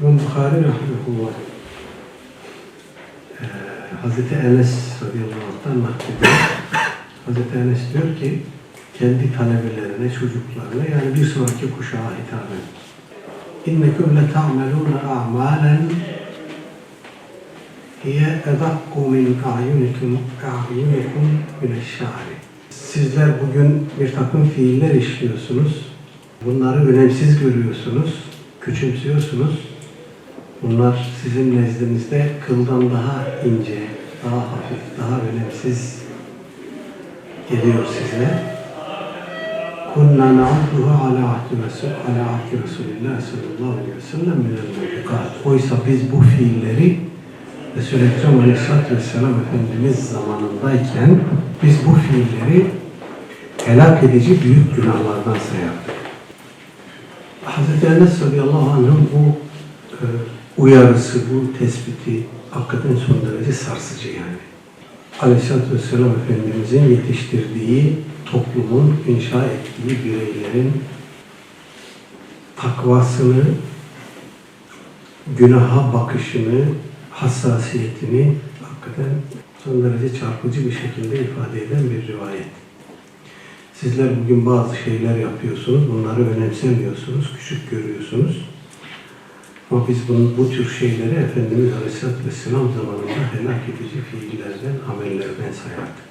İmam Bukhari rahmetullah eee Hazreti Enes radıyallahu anh'tan naklediyor. Hazreti Enes diyor ki kendi talebelerine, çocuklarına yani bir sonraki kuşağa hitaben İnnekum le ta'melûne a'mâlen hiye edakku min a'yunikum a'yunikum mineşşâri. Sizler bugün bir takım fiiller işliyorsunuz. Bunları önemsiz görüyorsunuz, küçümsüyorsunuz. Bunlar sizin nezdinizde kıldan daha ince, daha hafif, daha önemsiz geliyor size. Kunna na'udduha ala ahdi Resul, ala ahdi Resulillah sallallahu aleyhi ve sellem minel. Oysa biz bu fiilleri Resul-i Ekrem aleyhissalatü vesselam Efendimiz zamanındayken biz bu fiilleri helak edici büyük günahlardan sayardık. Hazreti Enes radıyallahu anh'ın bu e, uyarısı, bu tespiti hakikaten son derece sarsıcı yani. Aleyhisselatü Vesselam Efendimizin yetiştirdiği toplumun, inşa ettiği bireylerin takvasını, günaha bakışını, hassasiyetini hakikaten son derece çarpıcı bir şekilde ifade eden bir rivayet. Sizler bugün bazı şeyler yapıyorsunuz, bunları önemsemiyorsunuz, küçük görüyorsunuz. Ama biz bunu, bu tür şeyleri Efendimiz Aleyhisselatü Vesselam zamanında helak edici fiillerden, amellerden sayardık.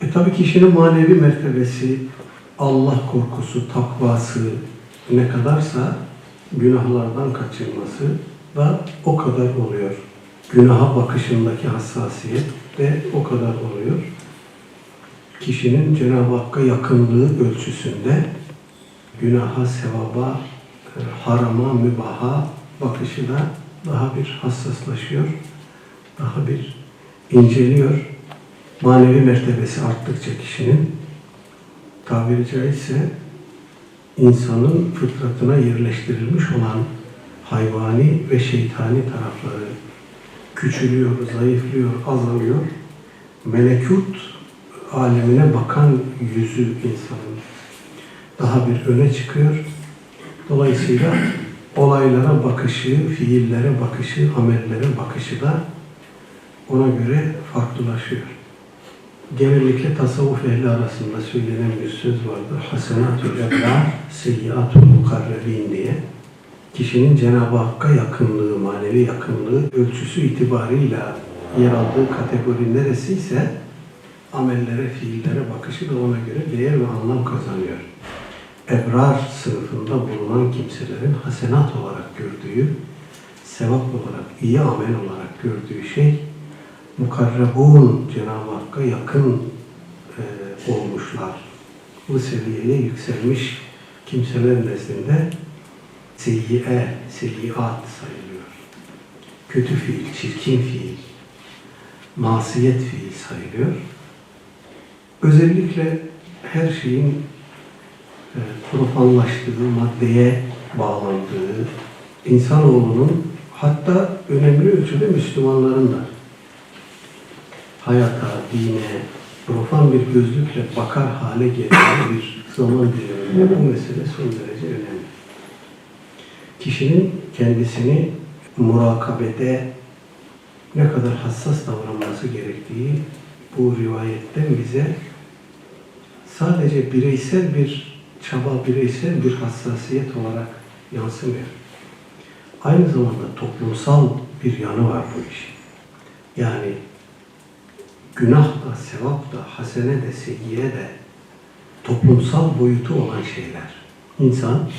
E tabi kişinin manevi mertebesi, Allah korkusu, takvası ne kadarsa günahlardan kaçınması da o kadar oluyor. Günaha bakışındaki hassasiyet de o kadar oluyor. Kişinin Cenab-ı Hakk'a yakınlığı ölçüsünde günaha, sevaba, e, harama, mübaha bakışı da daha bir hassaslaşıyor, daha bir inceliyor. Manevi mertebesi arttıkça kişinin tabiri caizse insanın fıtratına yerleştirilmiş olan hayvani ve şeytani tarafları küçülüyor, zayıflıyor, azalıyor. Melekut alemine bakan yüzü insanın daha bir öne çıkıyor. Dolayısıyla olaylara bakışı, fiillere bakışı, amellere bakışı da ona göre farklılaşıyor. Genellikle tasavvuf ehli arasında söylenen bir söz vardır. Hasenatül ebrar, seyyiatul mukarrebin diye. Kişinin Cenab-ı Hakk'a yakınlığı, manevi yakınlığı ölçüsü itibarıyla yer aldığı kategori neresiyse amellere, fiillere bakışı da ona göre değer ve anlam kazanıyor. Ebrar sınıfında bulunan kimselerin hasenat olarak gördüğü, sevap olarak, iyi amel olarak gördüğü şey mukarrebun Cenab-ı Hakk'a yakın e, olmuşlar. Bu seviyeye yükselmiş kimseler nezdinde seyyiye, seyyiat sayılıyor. Kötü fiil, çirkin fiil, masiyet fiil sayılıyor. Özellikle her şeyin profanlaştığı, maddeye bağlandığı, insanoğlunun hatta önemli ölçüde Müslümanların da hayata, dine, profan bir gözlükle bakar hale geldiği bir zaman diliminde bu mesele son derece önemli. Kişinin kendisini murakabede ne kadar hassas davranması gerektiği bu rivayetten bize sadece bireysel bir çaba, bireysel bir hassasiyet olarak yansımıyor. Aynı zamanda toplumsal bir yanı var bu işin. Yani günah da, sevap da, hasene de, seyyiye de toplumsal boyutu olan şeyler. İnsan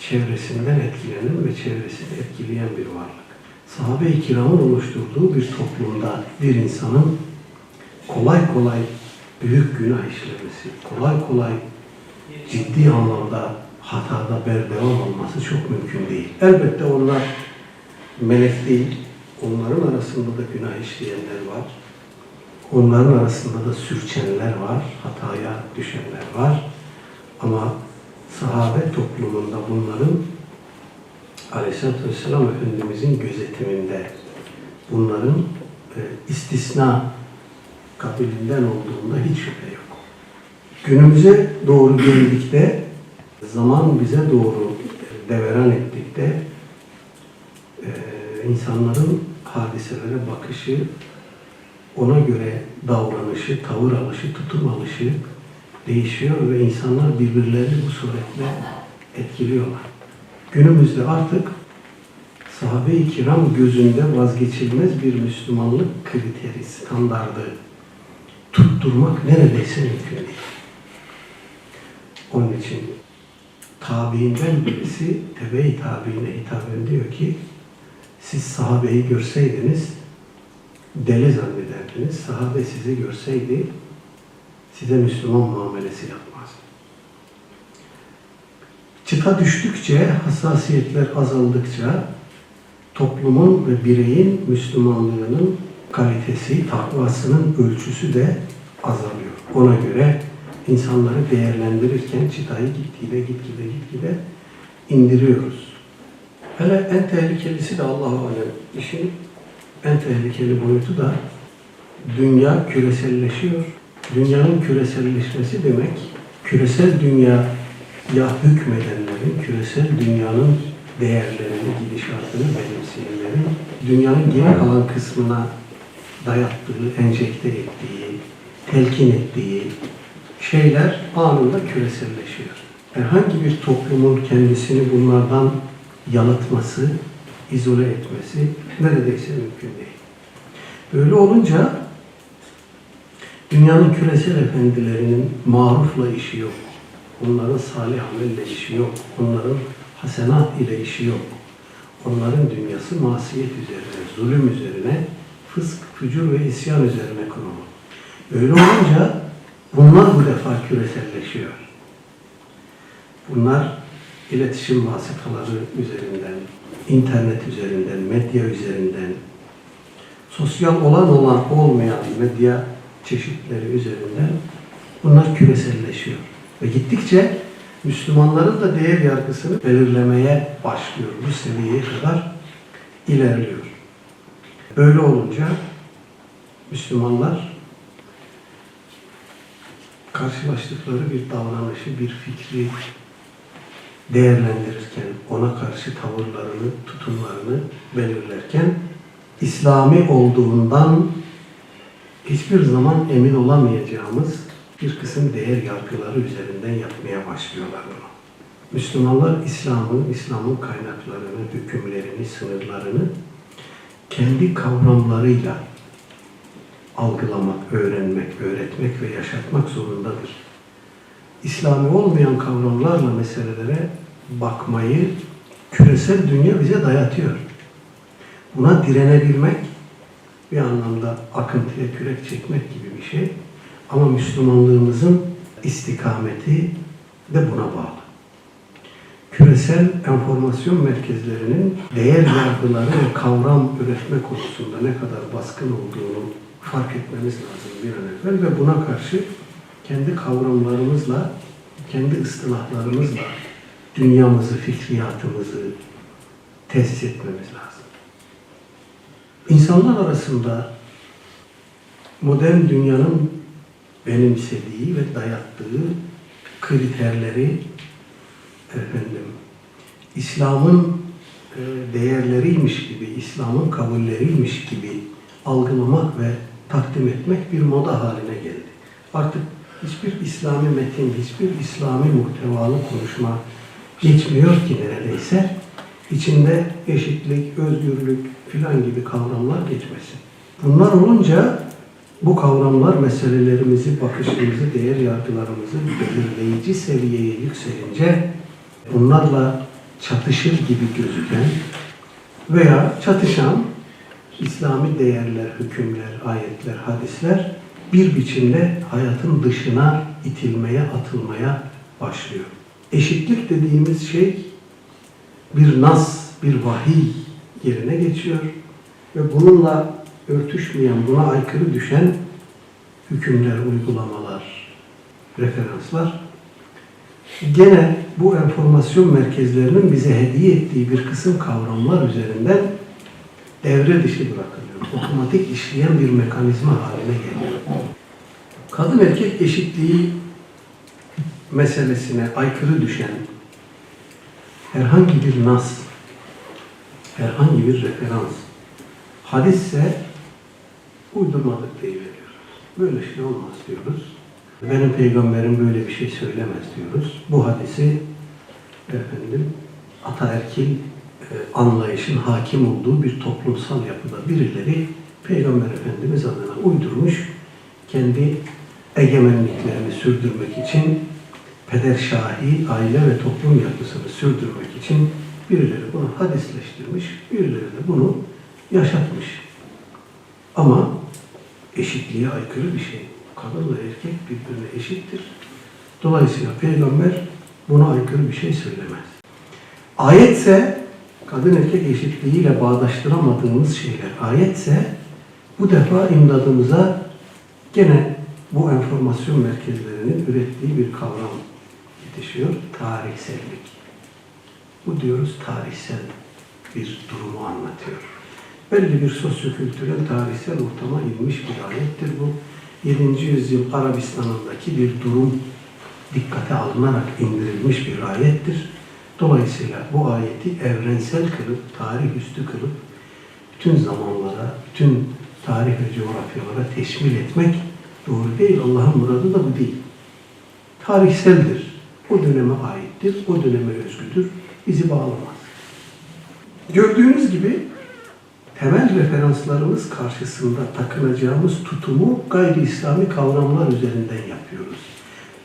çevresinden etkilenen ve çevresini etkileyen bir varlık. Sahabe-i kiramın oluşturduğu bir toplumda bir insanın kolay kolay büyük günah işlemesi, kolay kolay ciddi anlamda hatada berdevam olması çok mümkün değil. Elbette onlar melek değil, onların arasında da günah işleyenler var. Onların arasında da sürçenler var, hataya düşenler var. Ama sahabe toplumunda bunların Aleyhisselatü Vesselam Efendimizin gözetiminde bunların e, istisna kabilinden olduğunda hiç şüphe yok. Günümüze doğru geldikte zaman bize doğru deveran ettikte e, insanların hadiselere bakışı, ona göre davranışı, tavır alışı, tutum alışı değişiyor ve insanlar birbirlerini bu suretle etkiliyorlar. Günümüzde artık sahabe-i kiram gözünde vazgeçilmez bir Müslümanlık kriteri, standardı tutturmak neredeyse mümkün değil. Onun için tabiinden birisi tebe-i tabiine hitaben diyor ki siz sahabeyi görseydiniz deli zannederdiniz. Sahabe sizi görseydi size Müslüman muamelesi yapmaz. Çıta düştükçe, hassasiyetler azaldıkça toplumun ve bireyin Müslümanlığının kalitesi, takvasının ölçüsü de azalıyor. Ona göre insanları değerlendirirken çıtayı gitgide gitgide gitgide indiriyoruz. Hele en tehlikelisi de Allahu alem işin en tehlikeli boyutu da dünya küreselleşiyor. Dünyanın küreselleşmesi demek küresel dünyaya hükmedenlerin, küresel dünyanın değerlerini, gidişatını benimseyenlerin dünyanın geri kalan kısmına dayattığı, enjekte ettiği, telkin ettiği şeyler anında küreselleşiyor. Herhangi bir toplumun kendisini bunlardan yalıtması, izole etmesi neredeyse mümkün değil. Böyle olunca dünyanın küresel efendilerinin marufla işi yok. Onların salih amelle işi yok. Onların hasenat ile işi yok. Onların dünyası masiyet üzerine, zulüm üzerine, fısk, fücur ve isyan üzerine kurulu. Öyle olunca bunlar bu defa küreselleşiyor. Bunlar iletişim vasıtaları üzerinden, internet üzerinden, medya üzerinden, sosyal olan olan olmayan medya çeşitleri üzerinden bunlar küreselleşiyor. Ve gittikçe Müslümanların da değer yargısını belirlemeye başlıyor. Bu seviyeye kadar ilerliyor. Böyle olunca Müslümanlar karşılaştıkları bir davranışı, bir fikri değerlendirirken, ona karşı tavırlarını, tutumlarını belirlerken İslami olduğundan hiçbir zaman emin olamayacağımız bir kısım değer yargıları üzerinden yapmaya başlıyorlar bunu. Müslümanlar İslam'ın, İslam'ın kaynaklarını, hükümlerini, sınırlarını kendi kavramlarıyla algılamak, öğrenmek, öğretmek ve yaşatmak zorundadır. İslami olmayan kavramlarla meselelere bakmayı küresel dünya bize dayatıyor. Buna direnebilmek bir anlamda akıntıya kürek çekmek gibi bir şey. Ama Müslümanlığımızın istikameti de buna bağlı. Küresel enformasyon merkezlerinin değer yargıları ve kavram üretme konusunda ne kadar baskın olduğunu fark etmemiz lazım bir an evvel ve buna karşı kendi kavramlarımızla, kendi ıstılahlarımızla dünyamızı, fikriyatımızı tesis etmemiz lazım. İnsanlar arasında modern dünyanın benimsediği ve dayattığı kriterleri efendim İslam'ın e, değerleriymiş gibi, İslam'ın kabulleriymiş gibi algılamak ve takdim etmek bir moda haline geldi. Artık hiçbir İslami metin, hiçbir İslami muhtevalı konuşma geçmiyor ki neredeyse. içinde eşitlik, özgürlük filan gibi kavramlar geçmesin. Bunlar olunca bu kavramlar meselelerimizi, bakışımızı, değer yargılarımızı belirleyici seviyeye yükselince bunlarla çatışır gibi gözüken veya çatışan İslami değerler, hükümler, ayetler, hadisler bir biçimde hayatın dışına itilmeye, atılmaya başlıyor. Eşitlik dediğimiz şey bir nas, bir vahiy yerine geçiyor ve bununla örtüşmeyen, buna aykırı düşen hükümler, uygulamalar, referanslar gene bu enformasyon merkezlerinin bize hediye ettiği bir kısım kavramlar üzerinden devre dışı bırakılıyor. Otomatik işleyen bir mekanizma haline geliyor. Kadın erkek eşitliği meselesine aykırı düşen herhangi bir nas, herhangi bir referans, hadisse uydurmadık diye veriyoruz. Böyle şey olmaz diyoruz. Benim peygamberim böyle bir şey söylemez diyoruz. Bu hadisi efendim ataerkil anlayışın hakim olduğu bir toplumsal yapıda birileri Peygamber Efendimiz adına uydurmuş, kendi egemenliklerini sürdürmek için pederşahi aile ve toplum yapısını sürdürmek için birileri bunu hadisleştirmiş, birileri de bunu yaşatmış. Ama eşitliğe aykırı bir şey. Kadınla erkek birbirine eşittir. Dolayısıyla peygamber buna aykırı bir şey söylemez. Ayetse kadın erkek eşitliğiyle bağdaştıramadığımız şeyler ayetse bu defa imdadımıza gene bu enformasyon merkezlerinin ürettiği bir kavram yetişiyor. Tarihsellik. Bu diyoruz tarihsel bir durumu anlatıyor. Belli bir sosyokültürel tarihsel ortama inmiş bir ayettir bu. 7. yüzyıl Arabistan'ındaki bir durum dikkate alınarak indirilmiş bir ayettir. Dolayısıyla bu ayeti evrensel kılıp, tarih üstü kılıp, bütün zamanlara, bütün tarih ve coğrafyalara teşmil etmek doğru değil. Allah'ın muradı da bu değil. Tarihseldir. O döneme aittir, o döneme özgüdür. Bizi bağlamaz. Gördüğünüz gibi temel referanslarımız karşısında takınacağımız tutumu gayri İslami kavramlar üzerinden yapıyoruz.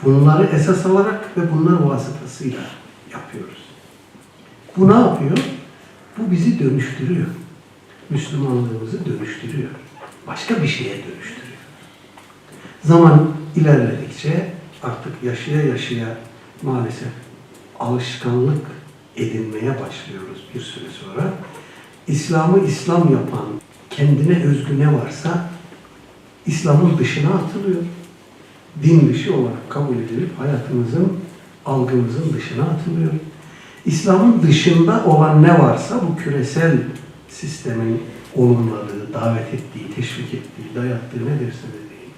Bunları esas alarak ve bunlar vasıtasıyla yapıyoruz. Bu ne yapıyor? Bu bizi dönüştürüyor. Müslümanlığımızı dönüştürüyor. Başka bir şeye dönüştürüyor. Zaman ilerledikçe artık yaşaya yaşaya maalesef alışkanlık edinmeye başlıyoruz bir süre sonra. İslam'ı İslam yapan kendine özgü ne varsa İslam'ın dışına atılıyor. Din dışı olarak kabul edilip hayatımızın, algımızın dışına atılıyor. İslam'ın dışında olan ne varsa bu küresel sistemin olumladığı, davet ettiği, teşvik ettiği, dayattığı ne derse de değil.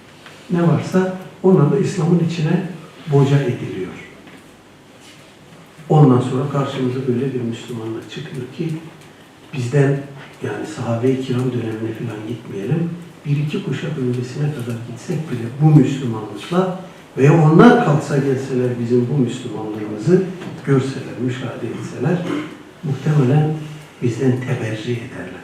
Ne varsa onlar da İslam'ın içine boca ediliyor. Ondan sonra karşımıza böyle bir Müslümanlık çıkıyor ki bizden yani sahabe-i kiram dönemine falan gitmeyelim. Bir iki kuşak öncesine kadar gitsek bile bu Müslümanlıkla ve onlar kalksa gelseler bizim bu Müslümanlığımızı görseler, müşahede etseler muhtemelen bizden teberri ederler.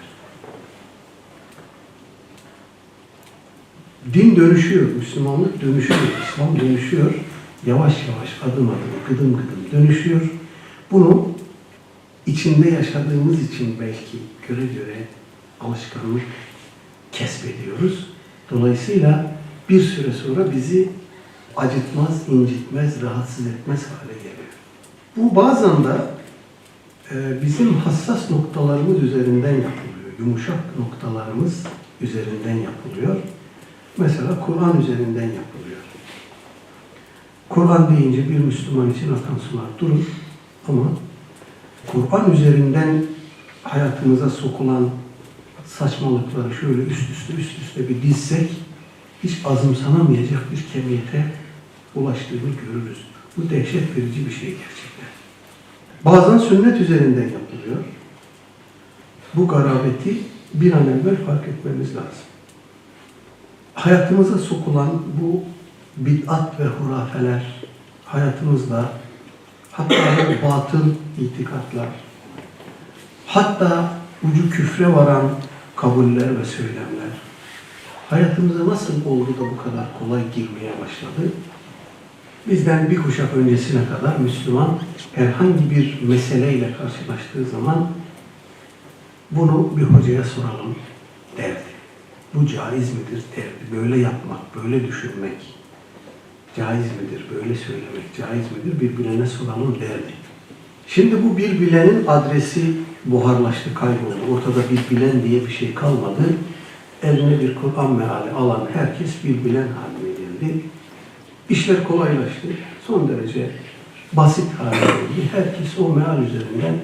Din dönüşüyor, Müslümanlık dönüşüyor, İslam dönüşüyor. Yavaş yavaş, adım adım, gıdım gıdım dönüşüyor. Bunu içinde yaşadığımız için belki göre göre alışkanlık kesbediyoruz. Dolayısıyla bir süre sonra bizi acıtmaz, incitmez, rahatsız etmez hale geliyor. Bu bazen de e, bizim hassas noktalarımız üzerinden yapılıyor. Yumuşak noktalarımız üzerinden yapılıyor. Mesela Kur'an üzerinden yapılıyor. Kur'an deyince bir Müslüman için akan sular durur ama Kur'an üzerinden hayatımıza sokulan saçmalıkları şöyle üst üste üst üste bir dizsek hiç azımsanamayacak bir kemiyete ulaştığını görürüz. Bu dehşet verici bir şey gerçekten. Bazen sünnet üzerinden yapılıyor. Bu garabeti bir an evvel fark etmemiz lazım. Hayatımıza sokulan bu bid'at ve hurafeler hayatımızda hatta batıl itikatlar, hatta ucu küfre varan kabuller ve söylemler hayatımıza nasıl oldu da bu kadar kolay girmeye başladı? Bizden bir kuşak öncesine kadar Müslüman herhangi bir meseleyle karşılaştığı zaman bunu bir hocaya soralım derdi. Bu caiz midir derdi. Böyle yapmak, böyle düşünmek caiz midir, böyle söylemek caiz midir birbirine soralım derdi. Şimdi bu bir bilenin adresi buharlaştı, kayboldu. Ortada bir bilen diye bir şey kalmadı. Eline bir Kur'an meali alan herkes bir bilen haline geldi. İşler kolaylaştı. Son derece basit hale geldi. Herkes o meal üzerinden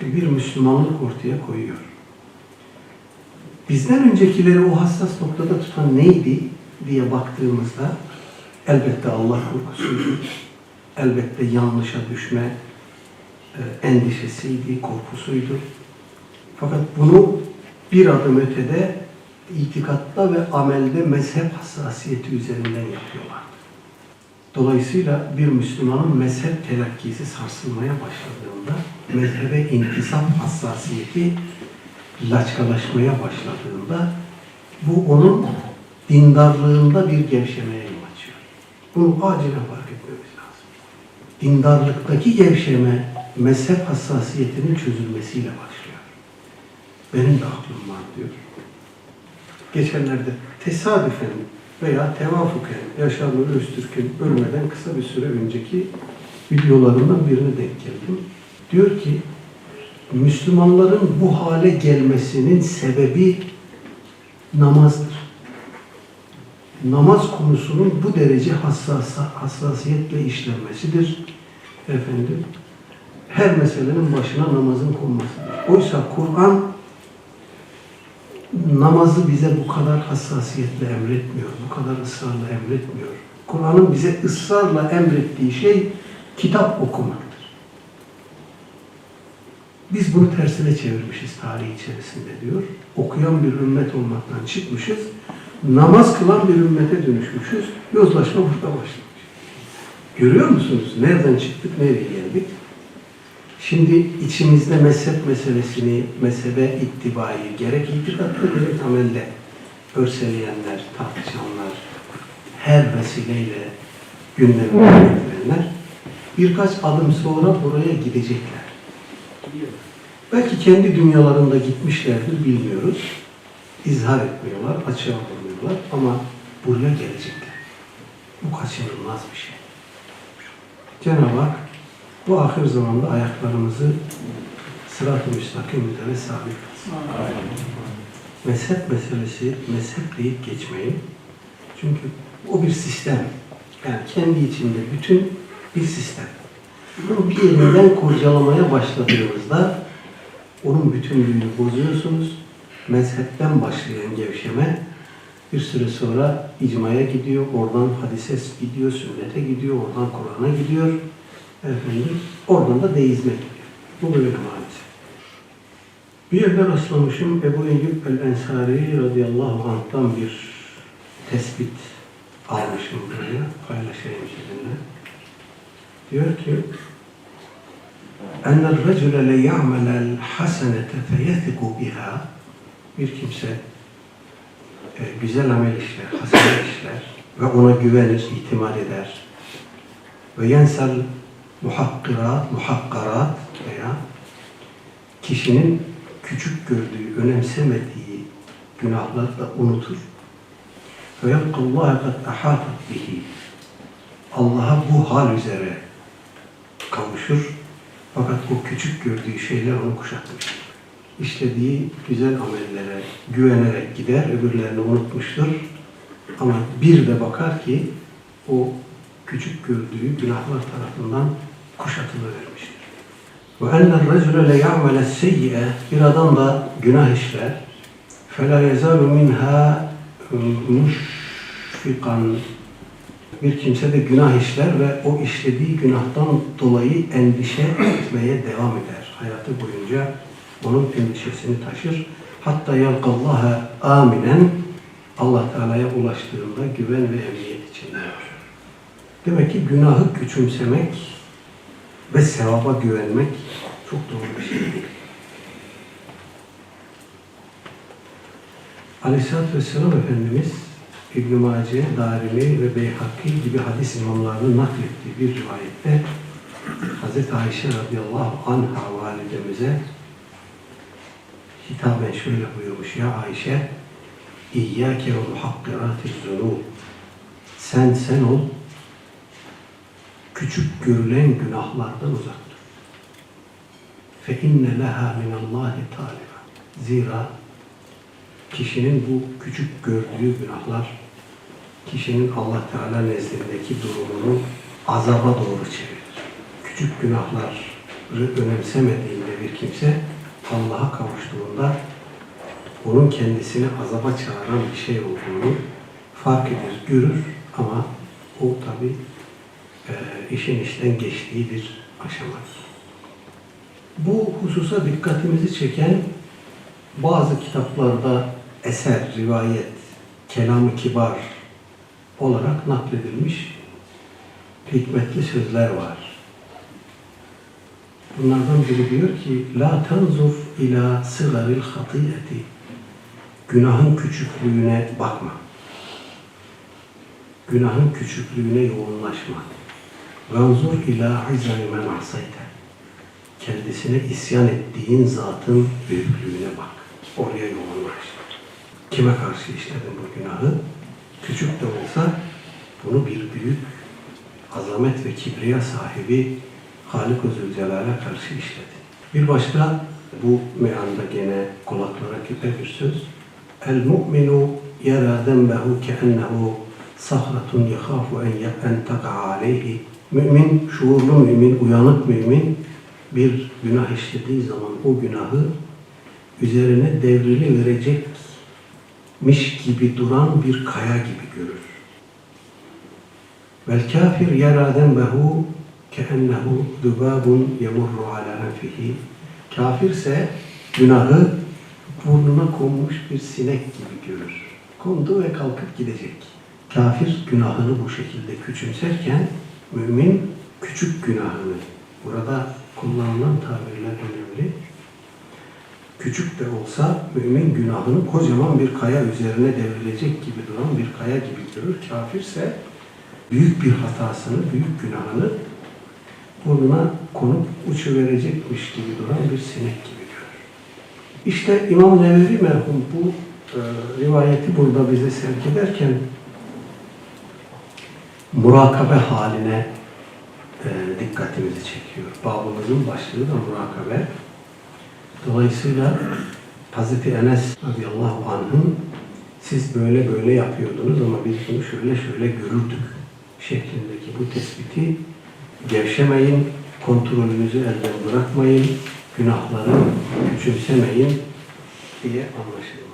bir Müslümanlık ortaya koyuyor. Bizden öncekileri o hassas noktada tutan neydi diye baktığımızda elbette Allah korkusuydu. Elbette yanlışa düşme, e, endişesiydi, korkusuydu. Fakat bunu bir adım ötede itikatta ve amelde mezhep hassasiyeti üzerinden yapıyorlardı. Dolayısıyla bir Müslümanın mezhep telakkisi sarsılmaya başladığında mezhebe intisap hassasiyeti laçkalaşmaya başladığında bu onun dindarlığında bir gevşemeye yol açıyor. Bunu acilen fark etmemiz lazım. Dindarlıktaki gevşeme mezhep hassasiyetinin çözülmesiyle başlıyor. Benim de aklım var diyor. Geçenlerde tesadüfen veya tevafuken Yaşar Nuri Öztürk'ün ölmeden kısa bir süre önceki videolarından birine denk geldim. Diyor ki Müslümanların bu hale gelmesinin sebebi namazdır. Namaz konusunun bu derece hassas, hassasiyetle işlenmesidir. Efendim, her meselenin başına namazın konmasıdır. Oysa Kur'an namazı bize bu kadar hassasiyetle emretmiyor, bu kadar ısrarla emretmiyor. Kur'an'ın bize ısrarla emrettiği şey kitap okumaktır. Biz bunu tersine çevirmişiz tarih içerisinde diyor. Okuyan bir ümmet olmaktan çıkmışız. Namaz kılan bir ümmete dönüşmüşüz. Yozlaşma burada başlamış. Görüyor musunuz? Nereden çıktık, nereye geldik? Şimdi içimizde mezhep meselesini, mezhebe ittibayı gerek itikatta gerek amelde örseleyenler, tartışanlar, her vesileyle gündemine getirenler birkaç adım sonra buraya gidecekler. Belki kendi dünyalarında gitmişlerdir bilmiyoruz. İzhar etmiyorlar, açığa vurmuyorlar ama buraya gelecekler. Bu kaçınılmaz bir şey. Cenab-ı Hak bu ahir zamanda ayaklarımızı sırat-ı müstakim üzere sabit kılsın. Mezhep meselesi, mezhep deyip geçmeyin. Çünkü o bir sistem. Yani kendi içinde bütün bir sistem. Bunu bir yerinden kurcalamaya başladığınızda onun bütünlüğünü bozuyorsunuz. Mezhepten başlayan gevşeme bir süre sonra icmaya gidiyor, oradan hadise gidiyor, sünnete gidiyor, oradan Kur'an'a gidiyor. Efendim, oradan da deizme gidiyor. Bu böyle maalesef. Bir yerde rastlamışım Ebu Eyyub el-Ensari radıyallahu anh'tan bir tespit almışım buraya, paylaşayım sizinle. Diyor ki, اَنَّ الرَّجُلَ لَيَعْمَلَ الْحَسَنَةَ فَيَثِقُ بِهَا Bir kimse e, güzel amel işler, hasen işler ve ona güvenir, itimat eder. Ve yensel muhakkirat, muhakkarat veya kişinin küçük gördüğü, önemsemediği günahları da unutur. Ve yalkallâhe kad ahâtat bihi. Allah'a bu hal üzere kavuşur. Fakat o küçük gördüğü şeyler onu kuşatmıştır. İşlediği güzel amellere güvenerek gider, öbürlerini unutmuştur. Ama bir de bakar ki o küçük gördüğü günahlar tarafından kuşatılıvermiştir. Ve ennel racule le ya'mele seyyi'e bir adam da günah işler. Fela yezalu minha müşfikan bir kimse de günah işler ve o işlediği günahtan dolayı endişe etmeye devam eder. Hayatı boyunca onun endişesini taşır. Hatta yalkallaha aminen Allah Teala'ya ulaştığında güven ve emniyet içinde yaşar. Demek ki günahı küçümsemek ve sevaba güvenmek çok doğru bir şey değil. Aleyhisselatü Vesselam Efendimiz İbn-i Mace, Darimi ve Beyhakki gibi hadis imamlarının naklettiği bir rivayette Hz. Ayşe radıyallahu anha validemize hitaben şöyle buyurmuş ya Ayşe İyyâke ve muhakkirâti zunûb Sen sen ol küçük görülen günahlardan uzak dur. Fe inne leha minallahi taliba. Zira kişinin bu küçük gördüğü günahlar kişinin Allah Teala nezdindeki durumunu azaba doğru çevirir. Küçük günahları önemsemediğinde bir kimse Allah'a kavuştuğunda onun kendisini azaba çağıran bir şey olduğunu fark eder, görür ama o tabi işin işten geçtiği bir aşamadır. Bu hususa dikkatimizi çeken bazı kitaplarda eser, rivayet, kelam-ı kibar olarak nakledilmiş hikmetli sözler var. Bunlardan biri diyor ki La tanzur ila sıgaril hatiyeti Günahın küçüklüğüne bakma. Günahın küçüklüğüne yoğunlaşma. Vanzur ila izami men asayte Kendisine isyan ettiğin zatın büyüklüğüne bak. Oraya yoğunlaş. Kime karşı işledin bu günahı? Küçük de olsa bunu bir büyük azamet ve kibriya sahibi Zülcelal'e karşı işledi. Bir başka bu meyanda gene kulaklara küpe bir söz. El mu'minu yara zembehu keennehu sahratun yakhafu en en taka'a aleyhi. Mümin, şuurlu mümin, uyanık mümin bir günah işlediği zaman o günahı üzerine devrili verecekmiş gibi duran bir kaya gibi görür. Vel kafir yara zembehu keennehu zubabun yemurru ala enfihi. Kafirse günahı burnuna konmuş bir sinek gibi görür. Kondu ve kalkıp gidecek. Kafir günahını bu şekilde küçümserken mümin küçük günahını burada kullanılan tabirler önemli. Küçük de olsa mümin günahını kocaman bir kaya üzerine devrilecek gibi duran bir kaya gibi görür. Kafirse büyük bir hatasını, büyük günahını burnuna konup uçuverecekmiş gibi duran bir sinek gibi görür. İşte İmam Nevevi merhum bu e, rivayeti burada bize sevk murakabe haline e, dikkatimizi çekiyor. Babımızın başlığı da murakabe. Dolayısıyla Hazreti Enes radıyallahu anh'ın siz böyle böyle yapıyordunuz ama biz bunu şöyle şöyle görürdük şeklindeki bu tespiti gevşemeyin, kontrolünüzü elden bırakmayın, günahları küçümsemeyin diye anlaşılmalı.